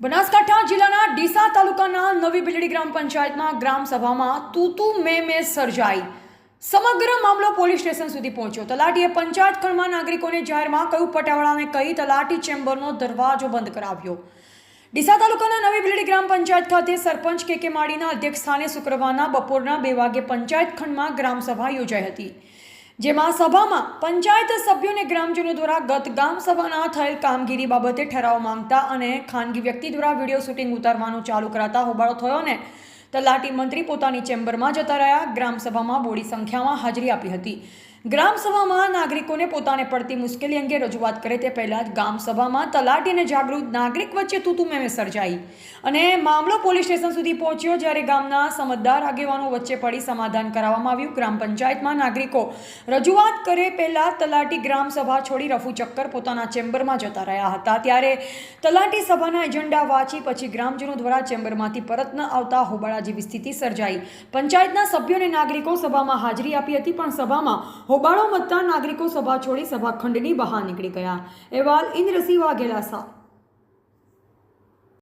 બનાસકાંઠા જિલ્લાના ડીસા તાલુકાના નવી બિલડી ગ્રામ પંચાયતમાં ગ્રામ સભામાં તૂતુ મે મે સર્જાઈ. સમગ્ર મામલો પોલીસ સ્ટેશન સુધી પહોંચ્યો. તલાટીએ પંચાયત ખંડમાં નાગરિકોને જાહેરમાં કયું પટાવાળાને કહી તલાટી ચેમ્બરનો દરવાજો બંધ કરાવ્યો. ડીસા તાલુકાના નવી બિલડી ગ્રામ પંચાયત ખાતે સરપંચ કે કે માળીના અધ્યક્ષસ્થાને શુક્રવારના બપોરના બે વાગે પંચાયત ખંડમાં ગ્રામસભા યોજાઈ હતી. જેમાં સભામાં પંચાયત સભ્યોને ગ્રામજનો દ્વારા ગત ગામ સભાના થયેલ કામગીરી બાબતે ઠરાવ માંગતા અને ખાનગી વ્યક્તિ દ્વારા વીડિયો શૂટિંગ ઉતારવાનું ચાલુ કરાતા હોબાળો થયો ને તલાટી મંત્રી પોતાની ચેમ્બરમાં જતા રહ્યા. ગ્રામસભામાં બોડી સંખ્યામાં હાજરી આપી હતી. ગ્રામસભામાં નાગરિકોને પોતાને પડતી મુશ્કેલી અંગે રજૂઆત કરે તે પહેલાં જ તલાટી અને જાગૃત નાગરિક વચ્ચે તૂતુમેમે સર્જાઈ. અને મામલો પોલીસ સ્ટેશન સુધી પહોંચ્યો જ્યારે ગામના સમજદાર આગેવાનો વચ્ચે પડી સમાધાન કરાવવામાં આવ્યું. ગ્રામ પંચાયતમાં નાગરિકો રજૂઆત કરે પહેલાં તલાટી ગ્રામસભા છોડી રફુ ચક્કર પોતાના ચેમ્બરમાં જતા રહ્યા હતા. ત્યારે તલાટી સભાના એજન્ડા વાંચી પછી ગ્રામજનો દ્વારા ચેમ્બરમાંથી પરત ન આવતા હોબાળા જેવી સ્થિતિ સર્જાઈ. પંચાયતના સભ્યો અને નાગરિકો સભામાં હાજરી આપી હતી, પણ સભામાં હોબાળો મતતા નાગરિકો સભા છોડી સભાખંડની બહાર નીકળી ગયા. અહેવાલ ઇન્દ્રસિંહ વાઘેલા સા